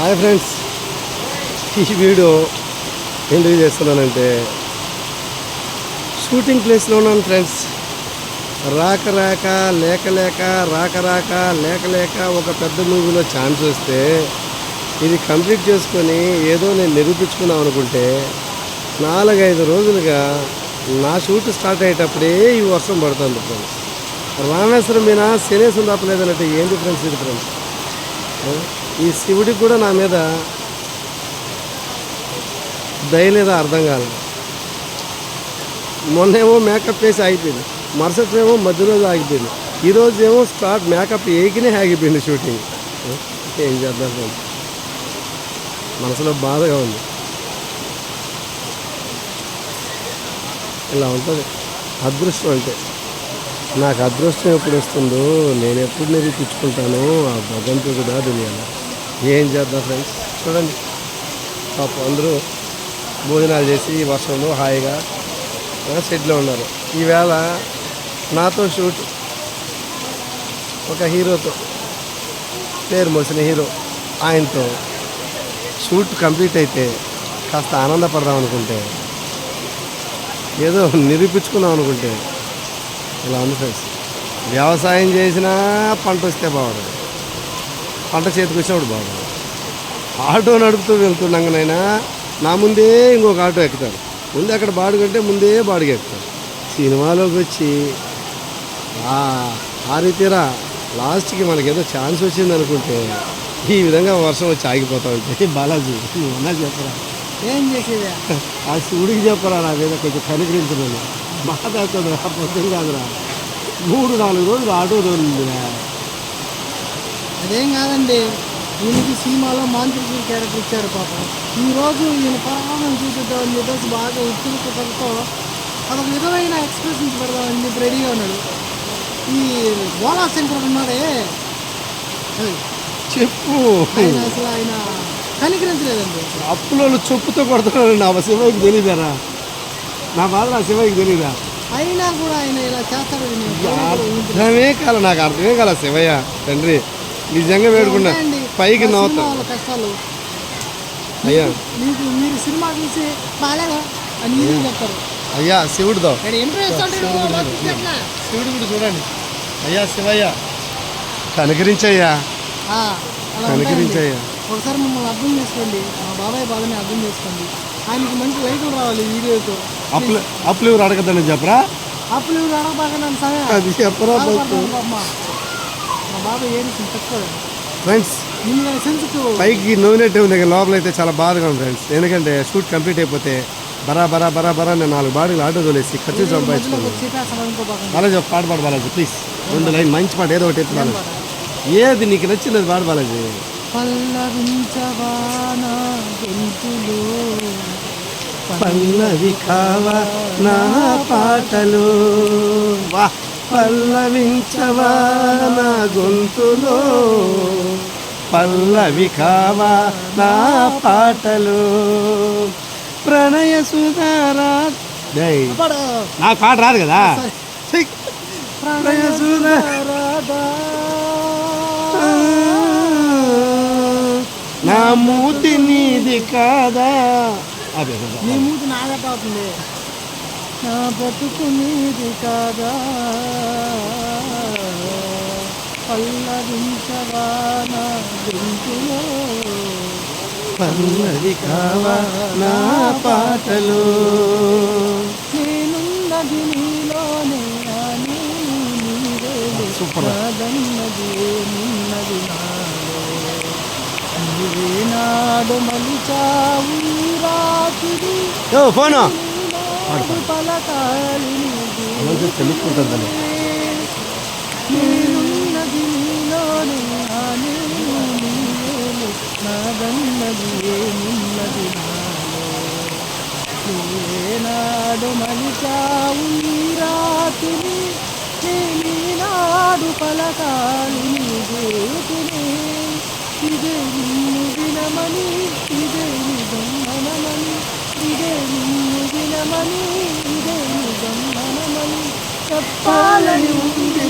Hi friends. ఈ video ఎందుకు చేస్తున్నానంటే షూటింగ్ ప్లేస్లో ఉన్నాను ఫ్రెండ్స్. రాక రాక లేక లేక రాక రాక లేక లేక ఒక పెద్ద మూవీలో ఛాన్స్ వస్తే ఇది కంప్లీట్ చేసుకొని ఏదో నేను నిరూపించుకున్నాం అనుకుంటే నాలుగైదు రోజులుగా నా షూట్ స్టార్ట్ అయ్యేటప్పుడే ఈ వర్షం పడుతుంది ఫ్రెండ్స్. రామేశ్వరం మీద శనేశ్వరం తప్పలేదన్నట్టు ఏంటి ఫ్రెండ్స్ ఇది ఫ్రెండ్స్? ఈ శివుడికి కూడా నా మీద దయలేదా అర్థం కాలేదు. మొన్నేమో మేకప్ వేసి ఆగిపోయింది. మరుసటి ఏమో మధ్య రోజు ఆగిపోయింది. ఈరోజు ఏమో స్టార్ట్ మేకప్ ఏకినే ఆగిపోయింది షూటింగ్ ఏం చేద్దాం మనసులో బాధగా ఉంది. ఇలా ఉంటుంది. అదృష్టం అంటే. నాకు అదృష్టం ఎప్పుడు వస్తుందో నేను ఎప్పుడు నిరూపించుకుంటాను ఆ భగవంతుడు కూడా దునియాలో ఏం చేద్దాం ఫ్రెండ్స్? చూడండి. పాప అందరూ భోజనాలు చేసి వర్షంలో హాయిగా సెట్లో ఉన్నారు. ఈవేళ నాతో షూట్ ఒక హీరోతో పేరు మోసిన హీరో ఆయనతో షూట్ కంప్లీట్ అయితే కాస్త ఆనందపడదాం అనుకుంటే ఏదో నిరూపించుకుందాం అనుకుంటే ఇలా ఉంది ఫ్రెండ్స్. వ్యవసాయం చేసినా పంట వస్తే బాగుండదు పంట చేతికి వచ్చినప్పుడు బాగుండదు ఆటో నడుపుతూ వెళ్తున్నాకనైనా నా ముందే ఇంకొక ఆటో ఎక్కుతాడు ముందు అక్కడ బాడుగంటే ముందే బాడుగ ఎక్కుతాడు సినిమాలోకి వచ్చి ఆ ఆరితీరా లాస్ట్కి మనకి ఏదో ఛాన్స్ వచ్చింది అనుకుంటే ఈ విధంగా వర్షం వచ్చి ఆగిపోతా ఉంటే బాలాజీ నువ్వు అన్నా చెప్పరా? ఏం చేసేదా? ఆ శివుడికి చెప్పరా నా మీద? కొంచెం కనికరించమని ఆ పొద్దున కాదురా మూడు నాలుగు రోజులు ఆటో తోలిందిరా. అదేం కాదండి. ఈయనకి సినిమాలో మాంత్రికుడు క్యారెక్టర్ ఇచ్చారు పాపం. ఈ రోజు ఈయన పరమానం చూపిద్దామని చెప్పేసి బాగా ఉత్తులతో అదొక విధమైన ఎక్స్ప్రెషన్స్ పెడదామని చెప్పి రెడీగా ఉన్నాడు. ఈ బోలా శంకర్ ఉన్నాడే చెప్పు. ఆయన అసలు ఆయన కనికరించలేదండి. అప్పులో చెప్పుతో కొడుతున్నాడు నా శివయ్యకి తెలియదారా. నా బాధ నా శివయ్యకి తెలియదా అయినా కూడా ఆయన ఇలా ఊహించలేదు. అర్థమే కాల నాకు అర్థమే కాల శివయ్య తండ్రి. నిజంగా వేడుకున్నా. పైకి నవ్వుతా. కష్టాలు. అయ్యా. మీకు మీరు సినిమా చూసి బాగాలేదా? అని ఈజీ చెప్తారు. అయ్యా శివుడితో. శివుడు కూడా చూడండి. అయ్యా శివయ్య. కనుకరించయ్యా. కనుకరించయ్యా. ఒకసారి మమ్మల్ని అర్థం చేసుకోండి. మా బాబాయ్ బాధని అర్థం చేసుకోండి. ఆయనకి మంచి లైకులు రావాలి వీడియోతో. అప్పులు అప్పులు ఎవరు అడగద్దని చెప్పరా? అప్పులు ఎవరు అడగబాక నన్ను సమయం అది చెప్పరా మా బాబాయ్ ఏం తక్కువ ఫ్రెండ్స్ పైకి నవ్వినట్టే ఉంది లోపల అయితే చాలా బాధగా ఉంది ఫ్రెండ్స్. ఎందుకంటే షూట్ కంప్లీట్ అయిపోతే బరా బరా బరా బరా నేను నాలుగు బాడీలు ఆటో తోలేసి ఖర్చు సంపాదించుకున్నాను అనుకోబాకండి బాలాజీ ఒక పాట పాడు బాలాజీ ప్లీజ్ రెండు లైన్ మంచి పాట ఏదో ఒకటి ఎత్తు ఏది నీకు నచ్చింది పాడు బాలాజీ. పల్లవి కావా నా పాటలు. వా పల్లవించవా నా గొంతులో. పల్లవి కావా నా పాటలు. ప్రణయ సుధారా. నాకు పాట రాదు కదా. ప్రణయ సుధా రాధా. నా మూతి నీది కాదా? అదే. నీ మూతి నాగట అవుతుంది నా బతుకు నీది కాదా? పల్లవించవా నా పల్లవి కావా నా పాటలు? నేనున్నది నీలోనే సూపర్. నాదన్నది నిన్నది నాడు మలిచావు ఓ నేను నీవేలే నాదన్నది నిన్నది నాలో మలిచావు ఈ రాత్రి నేనాడు పలకాలి నీదేతునే ఇదే నిన్ను వినమని ఇదే నిజం మనమని ఇదే నిన్ను వినమని ఇదే నిజం మనమని చెప్పాలని ఉంది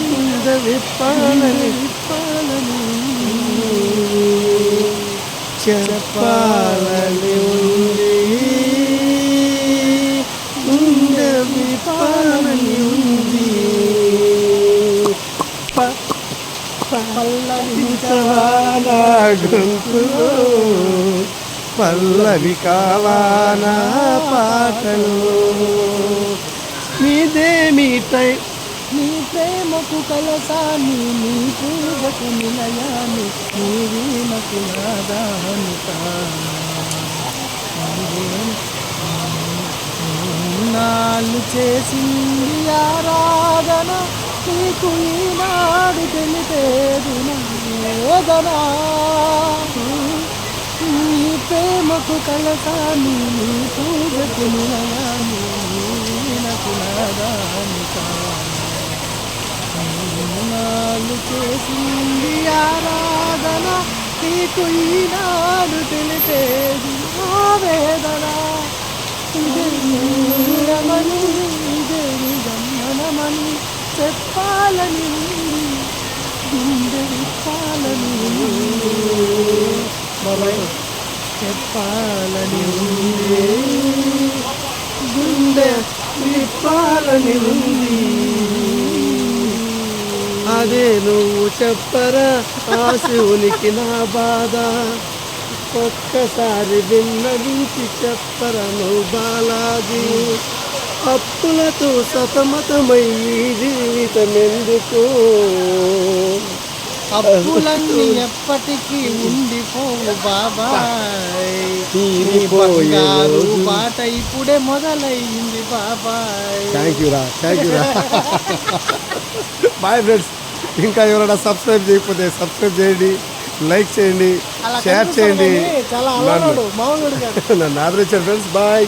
విప్పాలని విప్పాలని చెప్పాలని ఉంది గుండె విప్పాలని ఉంది ప- పల్లవించవా గొంతులో పల్లవి కావాలా పాటలు. మీదేమి టై నీ ప్రేమకు కలసాని నీ పూజకు నిలయాన్ని నీ వీణకు నాదాని నాళ్ళు చేసింది ఆరాధన నీకు ఈనాడు తెలిపేది వేదనా నీ ప్రేమకు కలసాని నీ పూజకు నిలయాన్ని నీ చేసింది ఆరాధన నీకు ఈనాడు తెలిపేది ఆవేదన వేదన ఇదేమని ఇదే గమనమని చెప్పాలని ఉంది గుండె విప్పాలని చెప్పాలని గుండె విప్పాలని ఉంది. అదే నువ్వు చెప్పరా ఆ శివునికి నా బాధ. ఒక్కసారి విన్నవించి చెప్పరా నువ్వు బాలాజీ. అప్పులతో సతమతమై జీవితం ఎందుకు అప్పులన్నీ ఎప్పటికీ ఉండిపోవు బాబాయ్. బంగారు. బాట ఇప్పుడే మొదలయ్యింది బాబాయ్. థ్యాంక్ యూ రా థ్యాంక్ యూ రా. బాయ్ ఫ్రెండ్స్ ఇంకా ఎవరైనా సబ్స్క్రైబ్ చేయకపోతే సబ్స్క్రైబ్ చేయండి లైక్ చేయండి షేర్ చేయండి. నన్ను. ఆదరించారు ఫ్రెండ్స్ బాయ్